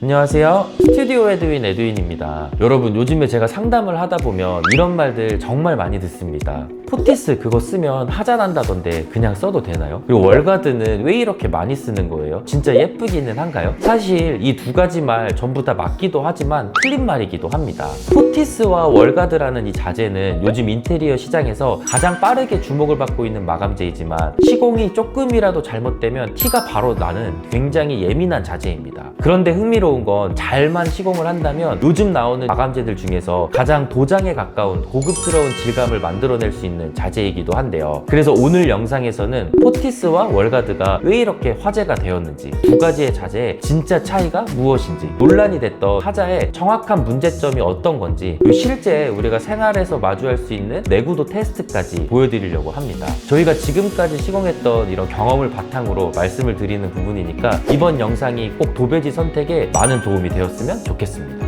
안녕하세요. 스튜디오 에드윈 에드윈입니다. 여러분, 요즘에 제가 상담을 하다 보면 이런 말들 정말 많이 듣습니다. 포티스 그거 쓰면 하자 난다던데 그냥 써도 되나요? 그리고 월가드는 왜 이렇게 많이 쓰는 거예요? 진짜 예쁘기는 한가요? 사실 이 두 가지 말 전부 다 맞기도 하지만 틀린 말이기도 합니다. 포티스와 월가드라는 이 자재는 요즘 인테리어 시장에서 가장 빠르게 주목을 받고 있는 마감재이지만 시공이 조금이라도 잘못되면 티가 바로 나는 굉장히 예민한 자재입니다. 그런데 흥미로 운 건 잘만 시공을 한다면 요즘 나오는 마감재들 중에서 가장 도장에 가까운 고급스러운 질감을 만들어낼 수 있는 자재이기도 한데요. 그래서 오늘 영상에서는 포티스와 월가드가 왜 이렇게 화제가 되었는지 두 가지의 자재의 진짜 차이가 무엇인지 논란이 됐던 하자의 정확한 문제점이 어떤 건지 실제 우리가 생활에서 마주할 수 있는 내구도 테스트까지 보여드리려고 합니다. 저희가 지금까지 시공했던 이런 경험을 바탕으로 말씀을 드리는 부분이니까 이번 영상이 꼭 도배지 선택에 많은 도움이 되었으면 좋겠습니다.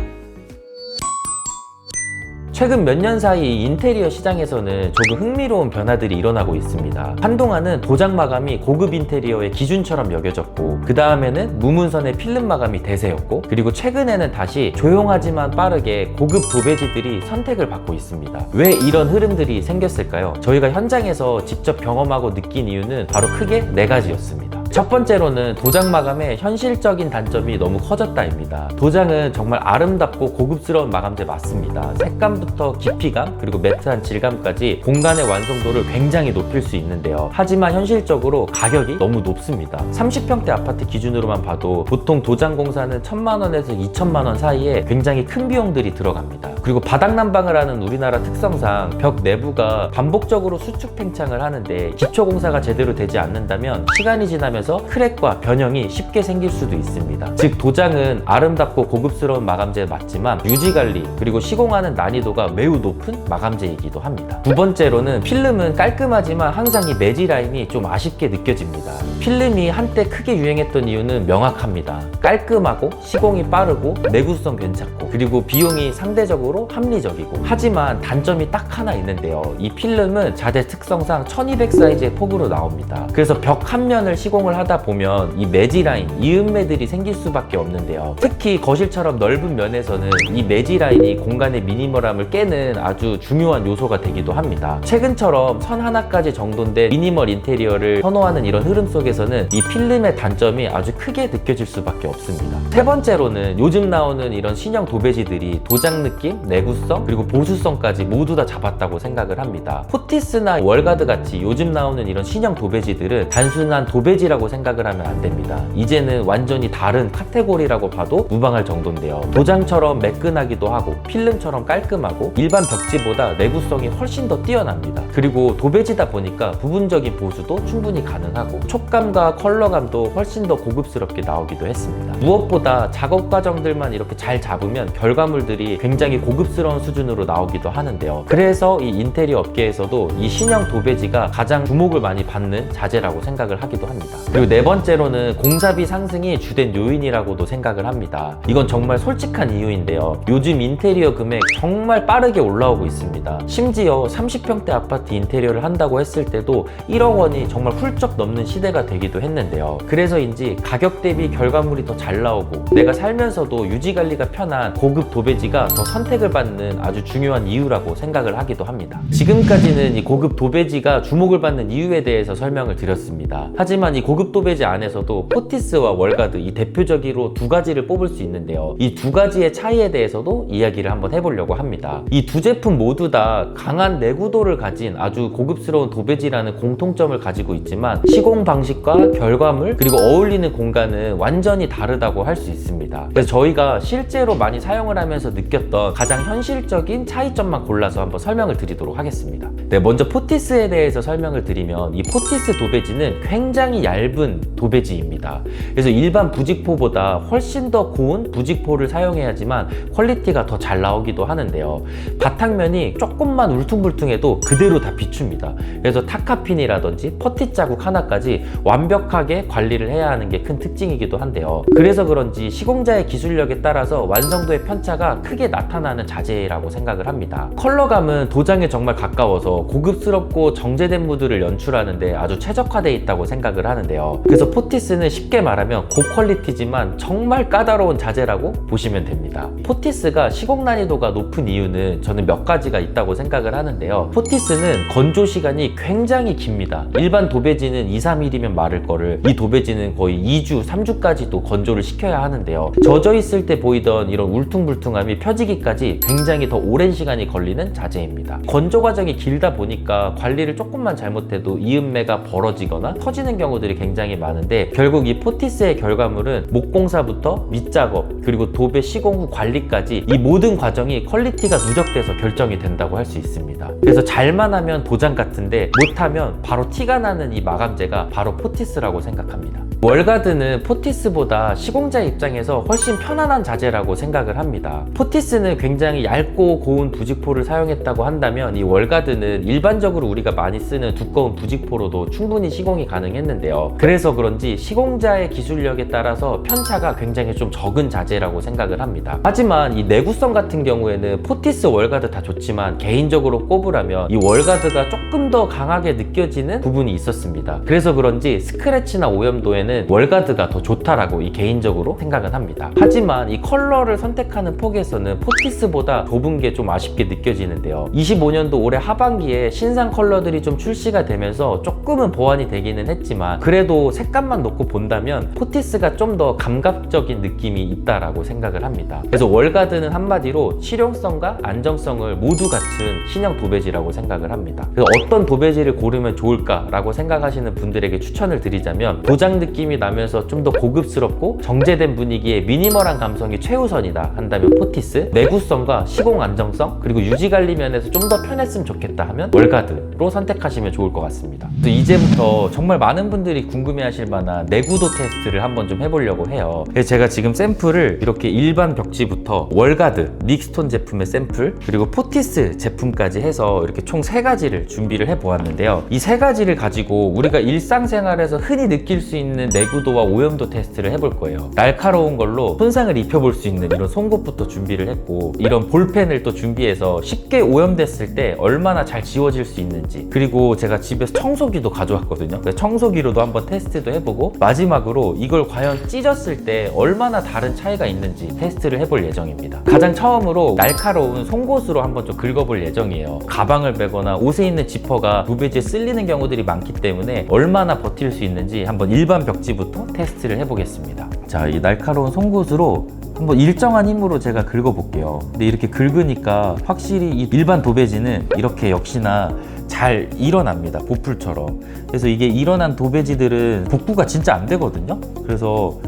최근 몇 년 사이 인테리어 시장에서는 조금 흥미로운 변화들이 일어나고 있습니다. 한동안은 도장 마감이 고급 인테리어의 기준처럼 여겨졌고, 그 다음에는 무문선의 필름 마감이 대세였고, 그리고 최근에는 다시 조용하지만 빠르게 고급 도배지들이 선택을 받고 있습니다. 왜 이런 흐름들이 생겼을까요? 저희가 현장에서 직접 경험하고 느낀 이유는 바로 크게 네 가지였습니다. 첫 번째로는 도장 마감의 현실적인 단점이 너무 커졌다입니다. 도장은 정말 아름답고 고급스러운 마감재 맞습니다. 색감부터 깊이감 그리고 매트한 질감까지 공간의 완성도를 굉장히 높일 수 있는데요. 하지만 현실적으로 가격이 너무 높습니다. 30평대 아파트 기준으로만 봐도 보통 도장 공사는 1천만 원에서 2천만 원 사이에 굉장히 큰 비용들이 들어갑니다. 그리고 바닥 난방을 하는 우리나라 특성상 벽 내부가 반복적으로 수축 팽창을 하는데 기초 공사가 제대로 되지 않는다면 시간이 지나면 서 크랙과 변형이 쉽게 생길 수도 있습니다. 즉 도장은 아름답고 고급스러운 마감재 맞지만 유지 관리 그리고 시공하는 난이도가 매우 높은 마감재이기도 합니다. 두 번째로는 필름은 깔끔하지만 항상 이 매지 라인이 좀 아쉽게 느껴집니다. 필름이 한때 크게 유행했던 이유는 명확합니다. 깔끔하고 시공이 빠르고 내구성 괜찮고 그리고 비용이 상대적으로 합리적이고 하지만 단점이 딱 하나 있는데요. 이 필름은 자재 특성상 1200 사이즈의 폭으로 나옵니다. 그래서 벽 한 면을 시공을 하다 보면 이 매지 라인, 이음매들이 생길 수밖에 없는데요. 특히 거실처럼 넓은 면에서는 이 매지 라인이 공간의 미니멀함을 깨는 아주 중요한 요소가 되기도 합니다. 최근처럼 선 하나까지 정돈된 미니멀 인테리어를 선호하는 이런 흐름 속에서는 이 필름의 단점이 아주 크게 느껴질 수밖에 없습니다. 세 번째로는 요즘 나오는 이런 신형 도배지들이 도장 느낌, 내구성, 그리고 보수성까지 모두 다 잡았다고 생각을 합니다. 포티스나 월가드 같이 요즘 나오는 이런 신형 도배지들은 단순한 도배지라고 생각을 하면 안 됩니다. 이제는 완전히 다른 카테고리라고 봐도 무방할 정도인데요. 도장처럼 매끈하기도 하고 필름처럼 깔끔하고 일반 벽지보다 내구성이 훨씬 더 뛰어납니다. 그리고 도배지다 보니까 부분적인 보수도 충분히 가능하고 촉감과 컬러감도 훨씬 더 고급스럽게 나오기도 했습니다. 무엇보다 작업 과정들만 이렇게 잘 잡으면 결과물들이 굉장히 고급스러운 수준으로 나오기도 하는데요. 그래서 이 인테리어 업계에서도 이 신형 도배지가 가장 주목을 많이 받는 자재라고 생각을 하기도 합니다. 그리고 네 번째로는 공사비 상승이 주된 요인이라고도 생각을 합니다. 이건 정말 솔직한 이유인데요. 요즘 인테리어 금액 정말 빠르게 올라오고 있습니다. 심지어 30평대 아파트 인테리어를 한다고 했을 때도 1억 원이 정말 훌쩍 넘는 시대가 되기도 했는데요. 그래서인지 가격 대비 결과물이 더 잘 나오고 내가 살면서도 유지 관리가 편한 고급 도배지가 더 선택을 받는 아주 중요한 이유라고 생각을 하기도 합니다. 지금까지는 이 고급 도배지가 주목을 받는 이유에 대해서 설명을 드렸습니다. 하지만 이 고급 도배지 안에서도 포티스와 월가드 이 대표적으로 두 가지를 뽑을 수 있는데요. 이 두 가지의 차이에 대해서도 이야기를 한번 해보려고 합니다. 이 두 제품 모두 다 강한 내구도를 가진 아주 고급스러운 도배지라는 공통점을 가지고 있지만 시공 방식과 결과물 그리고 어울리는 공간은 완전히 다르다고 할 수 있습니다. 그래서 저희가 실제로 많이 사용을 하면서 느꼈던 가장 현실적인 차이점만 골라서 한번 설명을 드리도록 하겠습니다. 네, 먼저 포티스에 대해서 설명을 드리면 이 포티스 도배지는 굉장히 얇은 도배지입니다. 그래서 일반 부직포보다 훨씬 더 고운 부직포를 사용해야지만 퀄리티가 더 잘 나오기도 하는데요. 바탕면이 조금만 울퉁불퉁해도 그대로 다 비춥니다. 그래서 타카핀이라든지 퍼티 자국 하나까지 완벽하게 관리를 해야 하는 게 큰 특징이기도 한데요. 그래서 그런지 시공자의 기술력에 따라서 완성도의 편차가 크게 나타나는 자재라고 생각을 합니다. 컬러감은 도장에 정말 가까워서 고급스럽고 정제된 무드를 연출하는데 아주 최적화되어 있다고 생각을 하는데 요. 하는데요. 그래서 포티스는 쉽게 말하면 고퀄리티지만 정말 까다로운 자재라고 보시면 됩니다. 포티스가 시공 난이도가 높은 이유는 저는 몇 가지가 있다고 생각을 하는데요. 포티스는 건조 시간이 굉장히 깁니다. 일반 도배지는 2, 3일이면 마를 거를 이 도배지는 거의 2주, 3주까지도 건조를 시켜야 하는데요. 젖어 있을 때 보이던 이런 울퉁불퉁함이 펴지기까지 굉장히 더 오랜 시간이 걸리는 자재입니다. 건조 과정이 길다 보니까 관리를 조금만 잘못해도 이음매가 벌어지거나 터지는 경우들이 굉장히 많은데 결국 이 포티스의 결과물은 목공사부터 밑작업 그리고 도배 시공 후 관리까지 이 모든 과정이 퀄리티가 누적돼서 결정이 된다고 할 수 있습니다. 그래서 잘만 하면 도장 같은데 못하면 바로 티가 나는 이 마감재가 바로 포티스라고 생각합니다. 월가드는 포티스보다 시공자 입장에서 훨씬 편안한 자재라고 생각을 합니다. 포티스는 굉장히 얇고 고운 부직포를 사용했다고 한다면 이 월가드는 일반적으로 우리가 많이 쓰는 두꺼운 부직포로도 충분히 시공이 가능했는데요. 그래서 그런지 시공자의 기술력에 따라서 편차가 굉장히 좀 적은 자재라고 생각을 합니다. 하지만 이 내구성 같은 경우에는 포티스 월가드 다 좋지만 개인적으로 꼽으라면 이 월가드가 조금 더 강하게 느껴지는 부분이 있었습니다. 그래서 그런지 스크래치나 오염도에는 월가드가 더 좋다라고 이 개인적으로 생각은 합니다. 하지만 이 컬러를 선택하는 폭에서는 포티스보다 좁은 게 좀 아쉽게 느껴지는데요. 25년도 올해 하반기에 신상 컬러들이 좀 출시가 되면서 조금은 보완이 되기는 했지만 그래도 색감만 놓고 본다면 포티스가 좀 더 감각적인 느낌이 있다라고 생각을 합니다. 그래서 월가드는 한마디로 실용성과 안정성을 모두 갖춘 신형 도배지라고 생각을 합니다. 그래서 어떤 도배지를 고르면 좋을까라고 생각하시는 분들에게 추천을 드리자면 도장 느낌 이 나면서 좀 더 고급스럽고 정제된 분위기에 미니멀한 감성이 최우선이다 한다면 포티스 내구성과 시공 안정성 그리고 유지 관리 면에서 좀 더 편했으면 좋겠다 하면 월가드로 선택하시면 좋을 것 같습니다. 이제부터 정말 많은 분들이 궁금해하실 만한 내구도 테스트를 한번 좀 해보려고 해요. 제가 지금 샘플을 이렇게 일반 벽지부터 월가드 닉스톤 제품의 샘플 그리고 포티스 제품까지 해서 이렇게 총 세 가지를 준비를 해 보았는데요. 이 세 가지를 가지고 우리가 일상생활에서 흔히 느낄 수 있는 내구도와 오염도 테스트를 해볼 거예요. 날카로운 걸로 손상을 입혀볼 수 있는 이런 송곳부터 준비를 했고 이런 볼펜을 또 준비해서 쉽게 오염됐을 때 얼마나 잘 지워질 수 있는지 그리고 제가 집에서 청소기도 가져왔거든요. 청소기로도 한번 테스트도 해보고 마지막으로 이걸 과연 찢었을 때 얼마나 다른 차이가 있는지 테스트를 해볼 예정입니다. 가장 처음으로 날카로운 송곳으로 한번 좀 긁어볼 예정이에요. 가방을 메거나 옷에 있는 지퍼가 도배지에 쓸리는 경우들이 많기 때문에 얼마나 버틸 수 있는지 한번 일반 벽지부터 테스트를 해보겠습니다. 자, 이 날카로운 송곳으로 한번 일정한 힘으로 제가 긁어볼게요. 근데 이렇게 긁으니까 확실히 이 일반 도배지는 이렇게 역시나 잘 일어납니다. 보풀처럼. 그래서 이게 일어난 도배지들은 복구가 진짜 안 되거든요. 그래서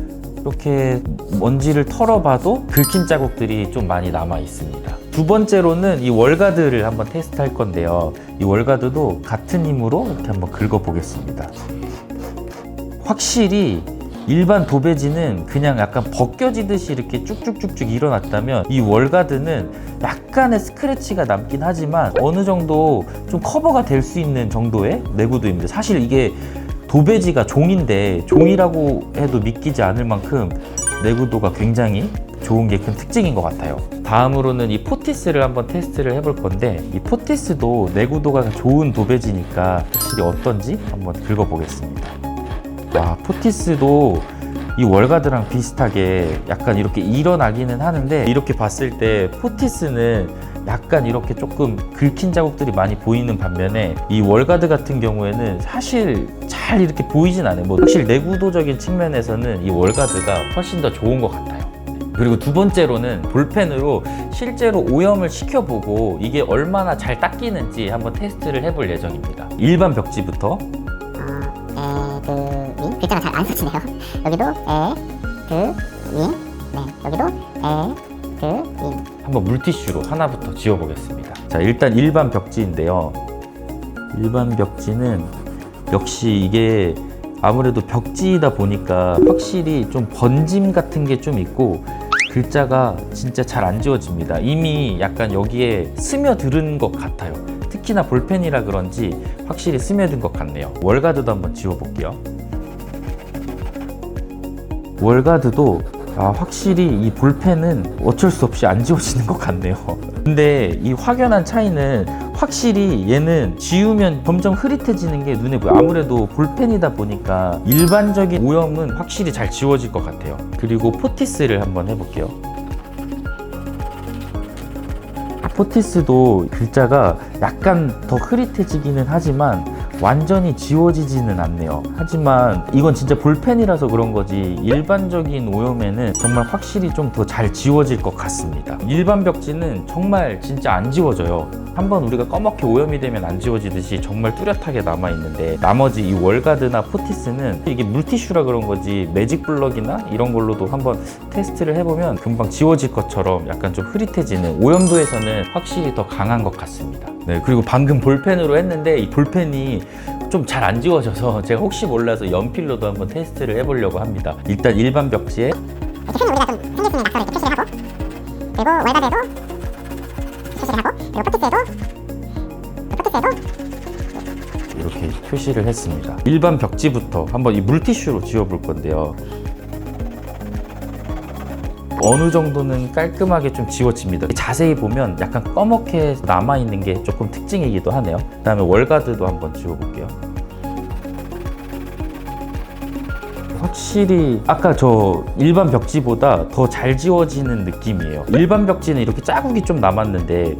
이렇게 먼지를 털어봐도 긁힌 자국들이 좀 많이 남아 있습니다. 두 번째로는 이 월가드를 한번 테스트 할 건데요. 이 월가드도 같은 힘으로 이렇게 한번 긁어 보겠습니다. 확실히 일반 도배지는 그냥 약간 벗겨지듯이 이렇게 쭉쭉쭉쭉 일어났다면 이 월가드는 약간의 스크래치가 남긴 하지만 어느 정도 좀 커버가 될 수 있는 정도의 내구도입니다. 사실 이게 도배지가 종인데 종이라고 해도 믿기지 않을 만큼 내구도가 굉장히 좋은 게 큰 특징인 것 같아요. 다음으로는 이 포티스를 한번 테스트를 해볼 건데 이 포티스도 내구도가 좋은 도배지니까 확실히 어떤지 한번 긁어보겠습니다. 와 포티스도 이 월가드랑 비슷하게 약간 이렇게 일어나기는 하는데 이렇게 봤을 때 포티스는 약간 이렇게 조금 긁힌 자국들이 많이 보이는 반면에 이 월가드 같은 경우에는 사실 잘 이렇게 보이진 않아요. 뭐 확실히 내구도적인 측면에서는 이 월가드가 훨씬 더 좋은 것 같아요. 그리고 두 번째로는 볼펜으로 실제로 오염을 시켜보고 이게 얼마나 잘 닦이는지 한번 테스트를 해볼 예정입니다. 일반 벽지부터 글자가 잘 안 써지네요. 여기도 에드윈 네 여기도 에드윈 한번 물티슈로 하나부터 지워보겠습니다. 자, 일단 일반 벽지인데요. 일반 벽지는 역시 이게 아무래도 벽지이다 보니까 확실히 좀 번짐 같은 게 좀 있고 글자가 진짜 잘 안 지워집니다. 이미 약간 여기에 스며드는 것 같아요. 특히나 볼펜이라 그런지 확실히 스며든 것 같네요. 월가드도 한번 지워볼게요. 월가드도 아 확실히 이 볼펜은 어쩔 수 없이 안 지워지는 것 같네요. 근데 이 확연한 차이는 확실히 얘는 지우면 점점 흐릿해지는 게 눈에 보여. 아무래도 볼펜이다 보니까 일반적인 오염은 확실히 잘 지워질 것 같아요. 그리고 포티스를 한번 해볼게요. 포티스도 글자가 약간 더 흐릿해지기는 하지만 완전히 지워지지는 않네요. 하지만 이건 진짜 볼펜이라서 그런 거지 일반적인 오염에는 정말 확실히 좀 더 잘 지워질 것 같습니다. 일반 벽지는 정말 진짜 안 지워져요. 한번 우리가 꺼멓게 오염이 되면 안 지워지듯이 정말 뚜렷하게 남아 있는데 나머지 이 월가드나 포티스는 이게 물티슈라 그런 거지 매직 블럭이나 이런 걸로도 한번 테스트를 해보면 금방 지워질 것처럼 약간 좀 흐릿해지는 오염도에서는 확실히 더 강한 것 같습니다. 네 그리고 방금 볼펜으로 했는데 이 볼펜이 좀 잘 안 지워져서 제가 혹시 몰라서 연필로도 한번 테스트를 해보려고 합니다. 일단 일반 벽지에 이렇게 흔히 우리가 좀 있는 낙서를 이렇게 표시를 하고 그리고 월가드에도 표시를 하고 그리고 포티스에도 포티스에도 이렇게 표시를 했습니다. 일반 벽지부터 한번 이 물티슈로 지워볼 건데요. 어느 정도는 깔끔하게 좀 지워집니다. 자세히 보면 약간 꺼멓게 남아있는 게 조금 특징이기도 하네요. 그 다음에 월가드도 한번 지워볼게요. 확실히 아까 저 일반 벽지보다 더 잘 지워지는 느낌이에요. 일반 벽지는 이렇게 자국이 좀 남았는데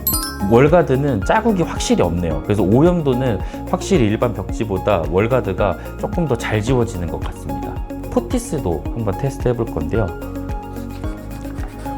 월가드는 자국이 확실히 없네요. 그래서 오염도는 확실히 일반 벽지보다 월가드가 조금 더 잘 지워지는 것 같습니다. 포티스도 한번 테스트 해볼 건데요.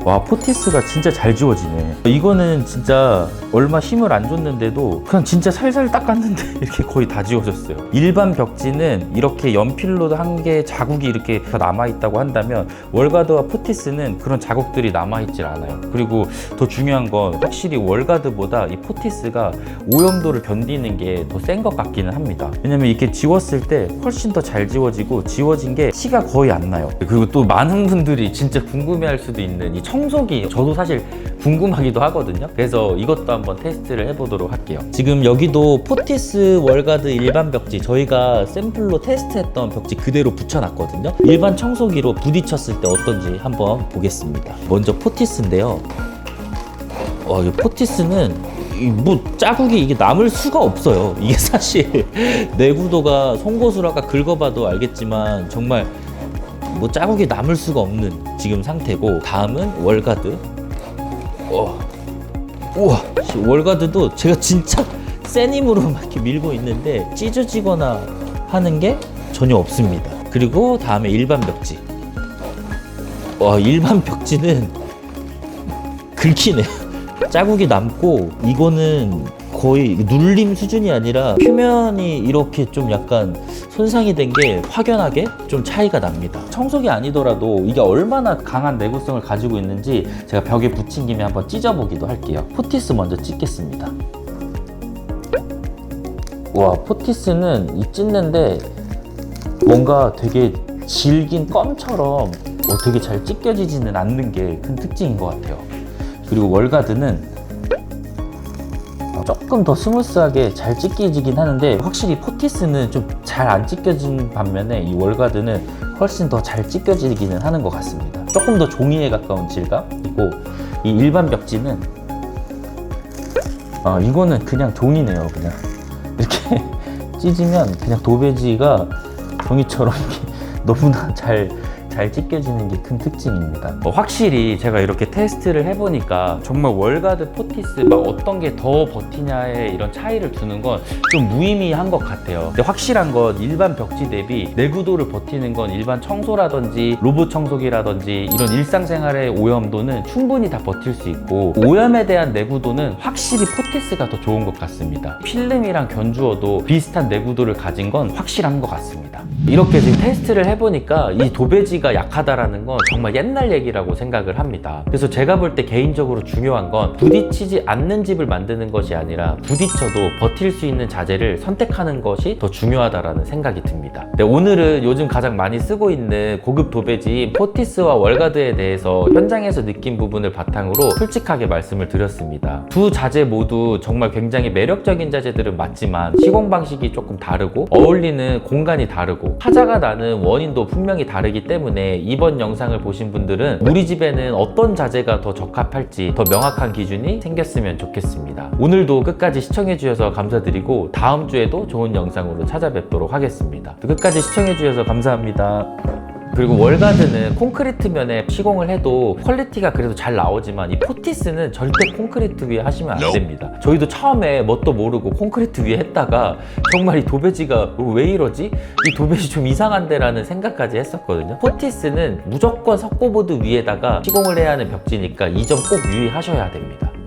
와 포티스가 진짜 잘 지워지네. 이거는 진짜 얼마 힘을 안 줬는데도 그냥 진짜 살살 닦았는데 이렇게 거의 다 지워졌어요. 일반 벽지는 이렇게 연필로 한 개 자국이 이렇게 더 남아있다고 한다면 월가드와 포티스는 그런 자국들이 남아있질 않아요. 그리고 더 중요한 건 확실히 월가드보다 이 포티스가 오염도를 견디는 게 더 센 것 같기는 합니다. 왜냐면 이렇게 지웠을 때 훨씬 더 잘 지워지고 지워진 게 티가 거의 안 나요. 그리고 또 많은 분들이 진짜 궁금해할 수도 있는 이 청소기. 저도 사실 궁금하기도 하거든요. 그래서 이것도 한번 테스트를 해보도록 할게요. 지금 여기도 포티스 월가드 일반 벽지. 저희가 샘플로 테스트했던 벽지 그대로 붙여놨거든요. 일반 청소기로 부딪혔을 때 어떤지 한번 보겠습니다. 먼저 포티스인데요. 어, 이 포티스는 이뭐 자국이 이게 남을 수가 없어요. 이게 사실 내구도가 송고수라가 긁어봐도 알겠지만 정말 뭐 자국이 남을 수가 없는 지금 상태고 다음은 월가드. 어. 우와 씨, 월가드도 제가 진짜 센 힘으로 막 이렇게 밀고 있는데 찢어지거나 하는 게 전혀 없습니다. 그리고 다음에 일반 벽지. 와 일반 벽지는 긁히네요. 자국이 남고 이거는 거의 눌림 수준이 아니라 표면이 이렇게 좀 약간 손상이 된 게 확연하게 좀 차이가 납니다. 청소기 아니더라도 이게 얼마나 강한 내구성을 가지고 있는지 제가 벽에 붙인 김에 한번 찢어보기도 할게요. 포티스 먼저 찢겠습니다. 와 포티스는 이 찢는데 뭔가 되게 질긴 껌처럼 어, 되게 잘 찢겨지지는 않는 게 큰 특징인 것 같아요. 그리고 월가드는 조금 더 스무스하게 잘 찢겨지긴 하는데 확실히 포티스는 좀 잘 안 찢겨진 반면에 이 월가드는 훨씬 더 잘 찢겨지기는 하는 것 같습니다. 조금 더 종이에 가까운 질감이고 이 일반 벽지는 아 이거는 그냥 종이네요. 그냥 이렇게 찢으면 그냥 도배지가 종이처럼 이렇게 너무나 잘, 잘 찢겨지는 게 큰 특징입니다. 어, 확실히 제가 이렇게 테스트를 해보니까 정말 월가드 포티스 막 어떤 게 더 버티냐에 이런 차이를 두는 건 좀 무의미한 것 같아요. 근데 확실한 건 일반 벽지 대비 내구도를 버티는 건 일반 청소라든지 로봇 청소기라든지 이런 일상생활의 오염도는 충분히 다 버틸 수 있고 오염에 대한 내구도는 확실히 포티스가 더 좋은 것 같습니다. 필름이랑 견주어도 비슷한 내구도를 가진 건 확실한 것 같습니다. 이렇게 지금 테스트를 해보니까 이 도배지가 약하다라는 건 정말 옛날 얘기라고 생각을 합니다. 그래서 제가 볼 때 개인적으로 중요한 건 부딪히지 않는 집을 만드는 것이 아니라 부딪혀도 버틸 수 있는 자재를 선택하는 것이 더 중요하다라는 생각이 듭니다. 네, 오늘은 요즘 가장 많이 쓰고 있는 고급 도배지인 포티스와 월가드에 대해서 현장에서 느낀 부분을 바탕으로 솔직하게 말씀을 드렸습니다. 두 자재 모두 정말 굉장히 매력적인 자재들은 맞지만 시공 방식이 조금 다르고 어울리는 공간이 다르고 하자가 나는 원인도 분명히 다르기 때문에 때문에 이번 영상을 보신 분들은 우리 집에는 어떤 자재가 더 적합할지 더 명확한 기준이 생겼으면 좋겠습니다. 오늘도 끝까지 시청해주셔서 감사드리고 다음 주에도 좋은 영상으로 찾아뵙도록 하겠습니다. 끝까지 시청해주셔서 감사합니다. 그리고 월가드는 콘크리트 면에 시공을 해도 퀄리티가 그래도 잘 나오지만 이 포티스는 절대 콘크리트 위에 하시면 안 됩니다. 저희도 처음에 뭣도 모르고 콘크리트 위에 했다가 정말 이 도배지가 왜 이러지? 이 도배지 좀 이상한데 라는 생각까지 했었거든요. 포티스는 무조건 석고보드 위에다가 시공을 해야 하는 벽지니까 이 점 꼭 유의하셔야 됩니다.